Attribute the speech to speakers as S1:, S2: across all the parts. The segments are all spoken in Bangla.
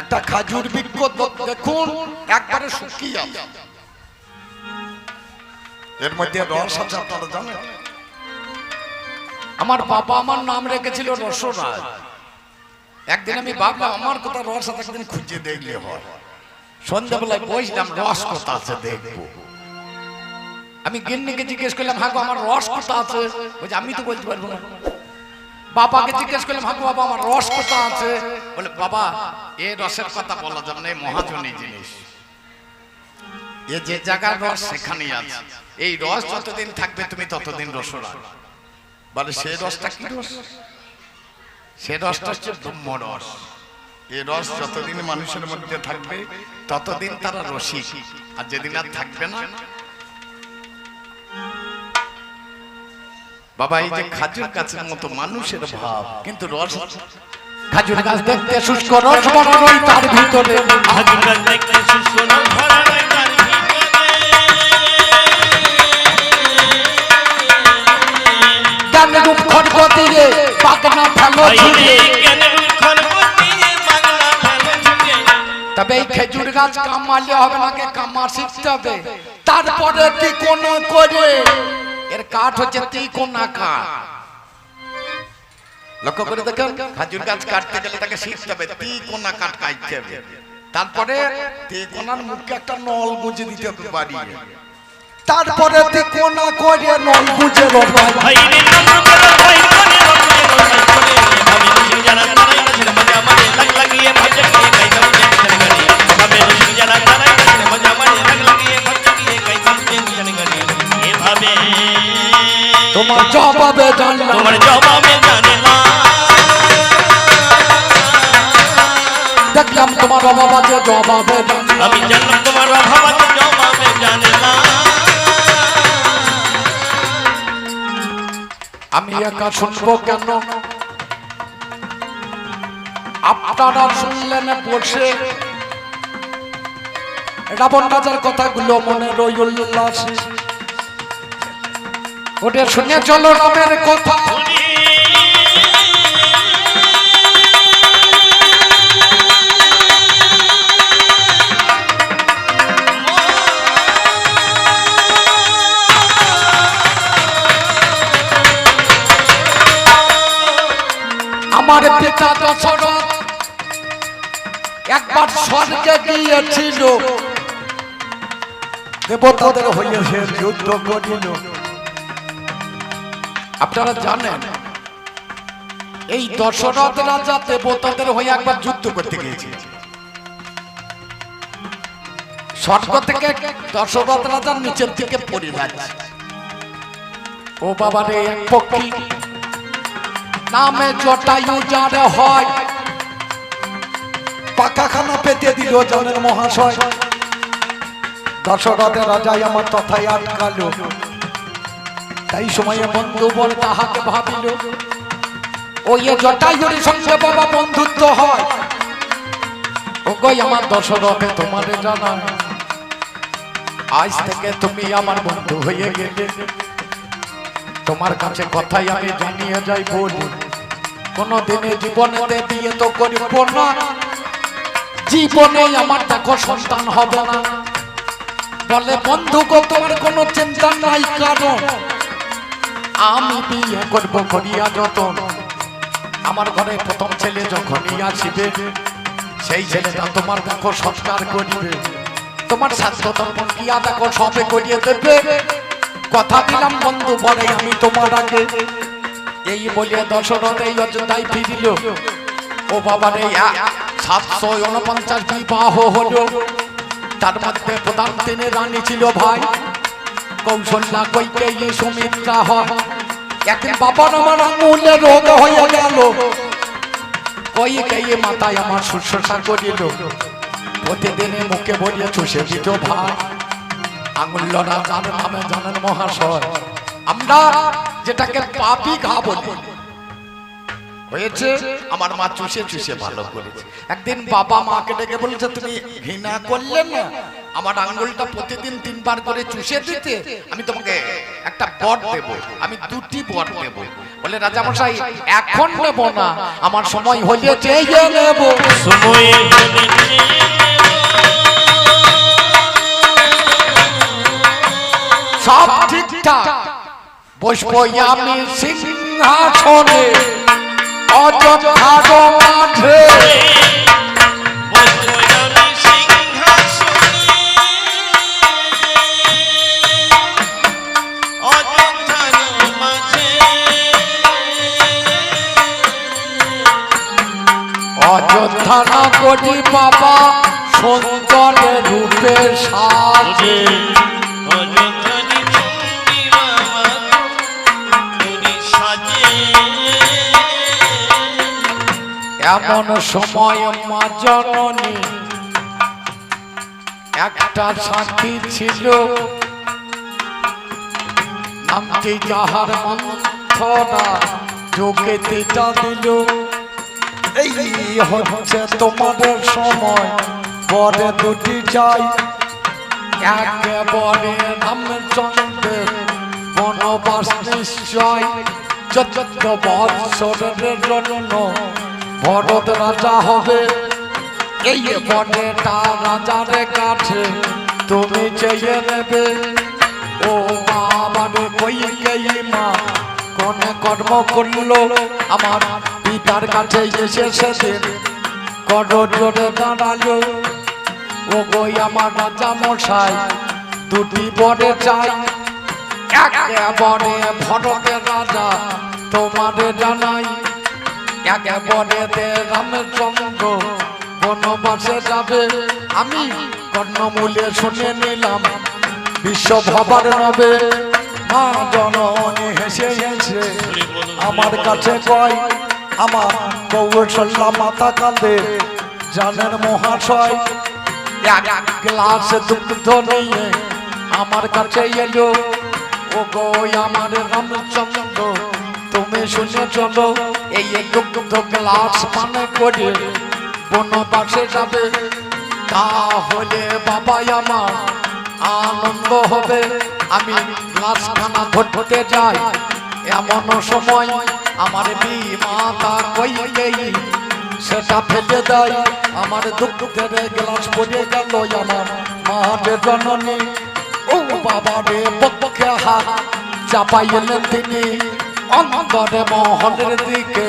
S1: একটা খাজুর বৃক্ষ দেখুন একবারে শুকিয়ে এর মধ্যে রস আছে, আপনারা জানেন? আমার বাবা আমার নাম রেখেছিল রসরাজ। একদিন আমি বাবা, আমার কথা রস আছে, একদিন খুঁজে দেখলে হয়। সন্ধ্যাবেলায় বসলাম, রস কোথা আছে, দেখব। আমি গিন্নিকে জিজ্ঞেস করলাম হ্যাঁ আমার রস কোথা আছে। আমি তো বলতে পারব না। বাবাকে জিজ্ঞেস করলাম গো, বাবা আমার রস কোথা আছে? বলে বাবা এ রসের কথা বলা যাবে না এই মহাজনী জিনিস। এ যে জায়গার রস সেখানেই আছে। এই রস যতদিন থাকবে তুমি ততদিন রসরা বলে সেই রসটা কি রস? সে রসটা হচ্ছে ব্রহ্ম রস। এই রস যতদিন মানুষের মধ্যে থাকবে ততদিন তারা রসিক। আর যেদিন আর থাকবে না বাবা এই যে খাজুর গাছের মতো মানুষের ভাব। কিন্তু রস খাজুর গাছ দেখতে শুষ্ক রস ভরা তার ভিতরে।
S2: খাজুর গাছ দেখতে শুষ্ক রস ভরা রয় তার
S1: জ্ঞান রূপ খড়গ দিয়ে ফেলো ঝুড়ে তবে এই খেজুর গাছ কামালে হবে না কে কামা শিখতে হবে। তারপরে তিকোনা করে? এর কাঠ হচ্ছে তিকোনা কাঠ লক্ষ্য করে দেখেন খাজুর গাছ কাটতে গেলে তাকে শিখতে হবে তিকোনা কাঠ কাটতে হবে তারপরে তিকোনার মুখে একটা নল গুঁজে দিতে হবে বাড়িয়ে তারপরে তিকোনা করে নল গুঁজে রবাই তোমার জবাবে জানলাম।
S2: তোমার জবাবে জানে না
S1: দেখলাম তোমার অভাব আছে জবাবে জানলাম।
S2: আমি জানলাম তোমার অভাব আছে জবাবে জানে না
S1: আমি একা শুনব কেন? আপনারা শুনলেন বসে। রাবণ রাজার কথাগুলো মনে রই উল্লাসে। ওটা শুনে চলো রামের কথা। আমার পিতা দশরথ একবার স্বর্গে গিয়েছিল। দেবতাদের হইয়া সে যুদ্ধ করিল। আপনারা জানেন, এই দশরথ রাজা দেবতাদের হয়ে একবার যুদ্ধ করতে স্বর্গ থেকে দশরথ নিচের পড়ে যাচ্ছে। ও বাবা রে পক্ষী, নামে জটায়ু যার হয় পাকাখানা পেতে দিল জনের মহাশয়। দশরথের রাজাই আমার তথায় আটকালো। তাই সময়ে বন্ধু বল তাহাকে ভাবিল ওই জটায়ুর সঙ্গে বাবা বন্ধুত্ব হয়। ও গই আমার দশরথে তোমারে জানা আজ থেকে তুমি আমার বন্ধু হয়ে গেলে। তোমার কাছে কথাই আমি জানিয়ে যাই বলি কোন দিনে জীবনে বিয়ে তো করিব না। জীবনে আমার দেখো সন্তান হবে না। বলে বন্ধু গো তোমার কোনো চিন্তা নাই কারণ আমি বিয়ে করব করিয়া যতন। আমার ঘরে প্রথম ছেলে যখনই আসিবে, সেই ছেলেটা তোমার দেখো সংস্কার করিবে। তোমার স্বাস্থ্য তর্পণ কিয়া দেখো সবে করিয়ে দেবে? কথা দিলাম বন্ধু বলে আমি তোমার আগে। এই বলিয়া দশরথ এই অযোধ্যায় ফিরিল। ও বাবার এই সাতশো উনপঞ্চাশ বিবাহ হলো। তার মধ্যে প্রধান তিনি রানী ছিল ভাই। কৌশল্যা কৈকেয়ী সুমিত্রা হয়। একদিন বাবার আমার আঙুলে রোগ হয়ে গেল। কৈকেয়ী মাথায় আমার শুশ্রূষা করিল। প্রতিদিনে মুখে বলিয়ে চুষে দিত ভাই আঙুল্যরা যার নামে জানেন মহাশয়। আমরা যেটাকে পাপি ঘা হয়েছে? আমার মা চুষে চুষে ভালো করেছে। একদিন বাবা মাকে ডেকে বলেছে তুমি ঘৃণা করলে না? আমার আঙ্গুলটা প্রতিদিন তিনবার করে চুষে দিতে। আমি তোমাকে একটা বট দেব। আমি দুটি বট দেব বলে রাজা মশাই এখন নেব না। আমার সময় চেয়ে নেব।
S2: সময়
S1: সব ঠিকঠাক। বসবো আমি সিংহাসনে। অযোধ্যার
S2: মাঝে
S1: অযোধ্যা না বাবা সুন্দর রূপের সাজে। এমন সময় মা জননী একটা শান্তি ছিল, নামটি যাহার মন্থরা যোগে তেটা দিল। এই হচ্ছে তোমাদের সময়, পরে দুটি যাই। একেবারে রামচন্দ্রের বনবাস নিশ্চয়। চোদ্দ বৎসরের জন্য ভরত রাজা হবে। এই বনেটা রাজার কাছে তুমি চেয়ে নেবে। ও মা বাবারে কই গেই মা? কোন কর্ম করল আমার পিতার কাছে এসে সেদিন কর জোরে দাঁড়াল। ও গই আমার রাজা মশাই, দুটি বনে চাই। একেবারে ভরতের রাজা তোমারে জানাই একেবারে দে রামচন্দ্র, বনবাসে যাবে। আমি কর্ণমূলে শুনে নিলাম, বিশ্ব ভবার নবে। মা জননী হেসে হেসে, আমার কাছে কয়, আমার কৌশল্যা মাতা কাঁদে। জানেন মহাশয়, এক এক গ্লাস দুগ্ধ নিয়ে আমার কাছে এলো। ও গো আমার রামচন্দ্র, তুমি শুনে চলো। এই দুগ্ধ গ্লাস পানে করে বনবাসে যাবে। তাহলে বাবা আমার আনন্দ হবে। আমি গ্লাসখানা ধরতে যাই। এমন সময় আমার বিমাতা কই গেই সেটা ফেলে দেয় আমার দুঃখের গ্লাস পড়ে গেল আমার মাঠে জননী। ও বাবারে পক্ষে হাত চাপাইলেন তিনি। অন্তরে মহলের দিকে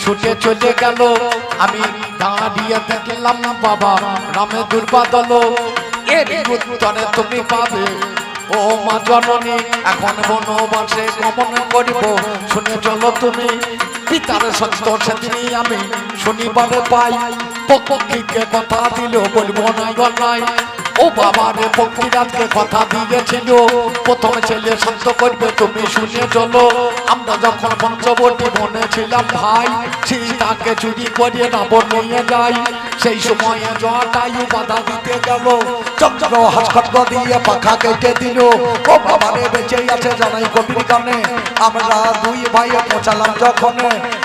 S1: ছুটে চলে গেল। আমি দাঁড়িয়ে দেখলাম না বাবা রামে দুর্বাদল এর উত্তরে তুমি পাবে। ও মা জননী, এখন বনবাসে গমন করিব। শুনে চলো তুমি, পিতার সত্য আমি শনিবারে পাই। পক্ষীকে কথা দিল বলব না গলায় ও বাবা রে কথা দিয়েছিল প্রথম ছেলে শান্ত করবে, তুমি শুনে চলো। আমরা যখন পঞ্চবটি বনে ছিলাম ভাই তাকে চুরি করে নাবর নিয়ে যাই। সেই সময়ে জটায়ু বাধা দিতে গেল চক্র হাসখটক দিয়ে পাখা কেটে দিল। ও বাবা রে বেঁচে আছে জানাই কবির কানে। আমরা দুই ভাই পৌঁছালাম যখন।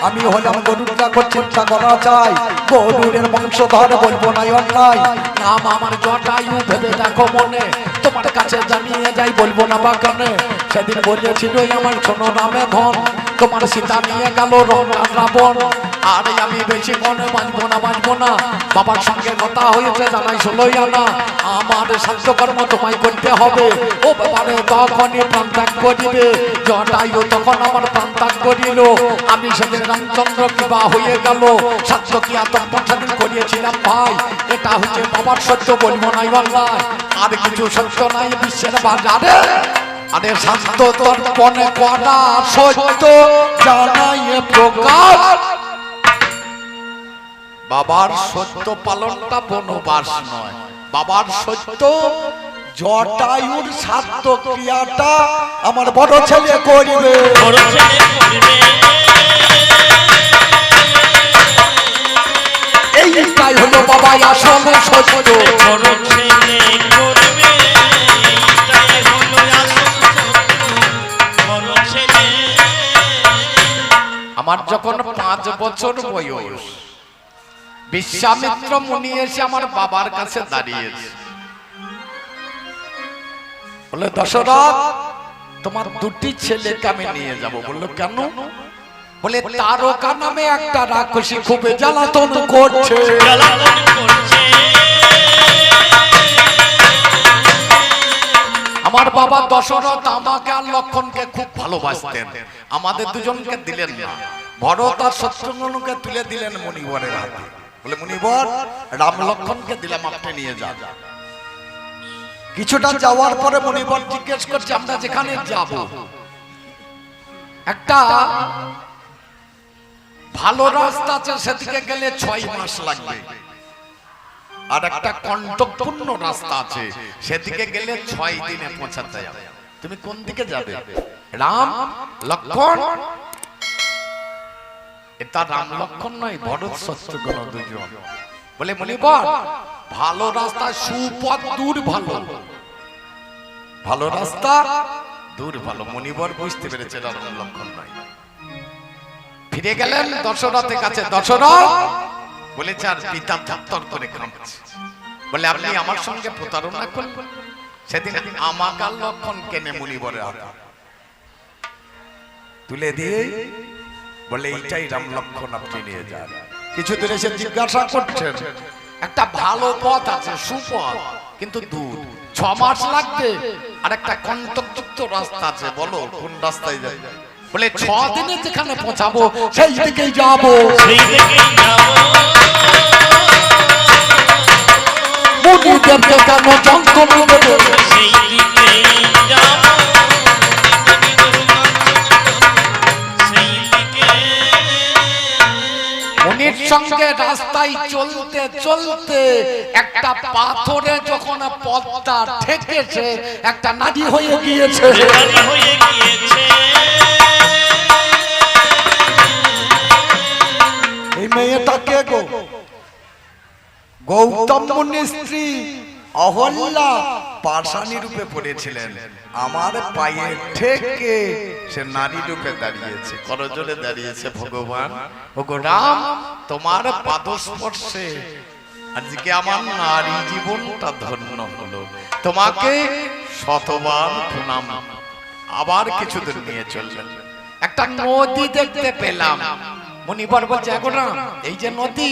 S1: আমি হলাম গরুর চাকর চিন্তা করা চাই। গরুরের বংশধর বলব নাই অন্যায়। নাম আমার জটায়ু, ভেবে দেখো মনে। তোমার কাছে জানিয়ে যাই, বলব না বাগানে সেদিন বলেছিল আমার শোনো নামে ধন তোমার সীতা নিয়ে গেল রাবণ আরে আমি বেশি মনে বাঁচবো না বাঁচবো না। বাবার সঙ্গে কথা হয়েছে, জানাই ষোলোই আনা। আমার স্বাস্থ্যকর্ম তোমায় করতে হবে। ও বাবারে, তখনই প্রাণ ত্যাগ করিবে। জটায়ু তখন আমার প্রাণ ত্যাগ করিল। আমি সেদিন রামচন্দ্র কিবা হয়ে গেল। সত্য কি আতঙ্ক সেদিন করিয়েছিলাম, ভাই। এটা হচ্ছে বাবার সত্য বলব নাই আল্লাহ আর কিছু সত্য নাই বিশ্বের বাজারে। আরে শান্ত তর্পণে করা সত্য জানাই প্রকাশ। বাবার সত্য পালনটা বনবাস নয়। বাবার সত্য জটায়ুর সাধ্য ক্রিয়াটা আমার বড় ছেলে করিবে।
S2: বড় ছেলে করবে।
S1: এইটাই হলো বাবা আসল সত্য।
S2: বড় ছেলে করবে।
S1: আমার যখন পাঁচ বছর বয়স বিশ্বামিত্র মুনি এসে আমার বাবার কাছে দাঁড়িয়েছে। বলে, দশরথ, তোমার দুটি ছেলেকে আমি নিয়ে যাব। বলল, কেন? বলে, তারকা নামে একটা রাক্ষসী খুব জ্বালাতন করছে। আমার বাবা দশরথ আমাকে আর লক্ষণকে খুব ভালোবাসতেন। আমাদের দুজনকে দিলেন না। ভরত আর শত্রুঘ্নকে তুলে দিলেন মণিবরের হাতে। বলে মণিবর রাম লক্ষণকে দিলাম, আপনি নিয়ে যান। কিছুটা যাওয়ার পরে মণিবর জিজ্ঞেস করছে, আমরা যেখানে যাব? একটা ভালো রাস্তা আছে, সেদিকে গেলে ছয় মাস লাগবে। আর একটা কণ্টকপূর্ণ রাস্তা আছে, সেদিকে গেলে ছয় দিনে পৌঁছাতে যাবে তুমি কোন দিকে যাবে? রাম, লক্ষণ এটা রাম লক্ষণ নয় ভরত শত্রুঘ্ন দুজন বলে মণিবর ভালো রাস্তা সুপথ দূর ভালো ভালো রাস্তা দূর ভালো মণিবর বুঝতে পেরেছে রাম লক্ষণ নয়। ফিরে গেলেন দশরথের কাছে। দশরথ বলেছে আর পিতা থরথর করে কাঁপছে বলে আপনি আমার সঙ্গে প্রতারণা করলেন সেদিন আমাকার লক্ষণ কেনে মুনিবরে হাতে। তুলে দিয়ে বলে এইটাই রাম লক্ষণ আপনি নিয়ে যান। কিছু দূর এসে জিজ্ঞাসা করছেন একটা ভালো পথ আছে সুপথ কিন্তু দূর। ছ মাস লাগবে আর একটা কণ্টকযুক্ত রাস্তা আছে বলো কোন রাস্তায় যাই? বলে ছ দিনে যেখানে পৌঁছাবো সেই দিকেই যাব।
S2: সেই দিকেই যাব।
S1: মুনিদেরকে কেন দেবে।
S2: সেই দিকেই
S1: সঙ্গে রাস্তায় চলতে চলতে একটা পাথরে যখন পথটা ঠেকেছে একটা নারী হয়ে গিয়েছে।
S2: হয়ে গিয়েছে।
S1: এই মেয়েটা কে গো গৌতম মুনির স্ত্রী অহল্যা পাশানি রূপে পড়েছিলেন। আমার পায়ে ঠেকে সে নারী রূপে দাঁড়িয়েছে। করজোরে দাঁড়িয়েছে ভগবান। ওগো রাম, তোমার পাদস্পর্শে আজকে আমার নারী জীবনটা ধন্য হলো। তোমাকে শতবার প্রণাম। আবার কিছুদিন নিয়ে চললেন। একটা নদী দেখতে পেলাম। মণিবর বলছে এখন এই যে নদী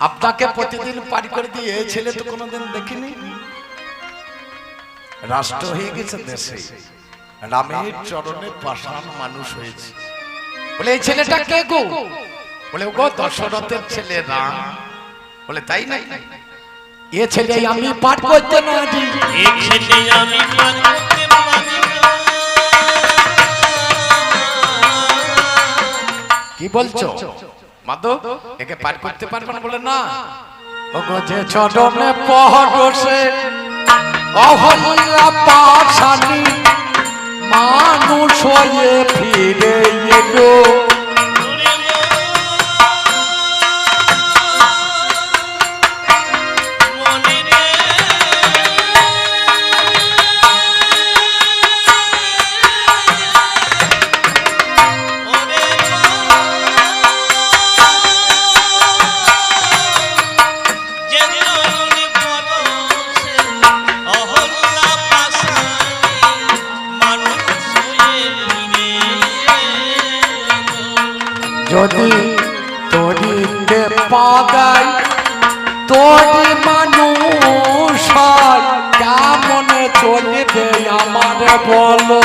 S1: আপনাকে প্রতিদিন পারি করে দিয়ে ছেলে তো কোনোদিন দেখিনি। রাষ্ট্র হয়ে গেছে দেশে। রামের চরণে পাষাণ মানুষ হয়েছে। বলে এই ছেলেটা কে গো? বলে গো দশরথের ছেলে রাম। বলে তাই নাই এ ছেলে আমি পাঠ করতে না দি
S2: এক ছেলে আমি পার করতে না
S1: কি বলছো? মাধব একে পার করতে পারবেন না বলে না। ওগো যে চরণে পহরসে অহল্লা পাছানি মানুষ হয়ে ফিরে এলো। যদি তরিতে পাদাই তোরি মানুষ কেমনে চলবে আমার বলো?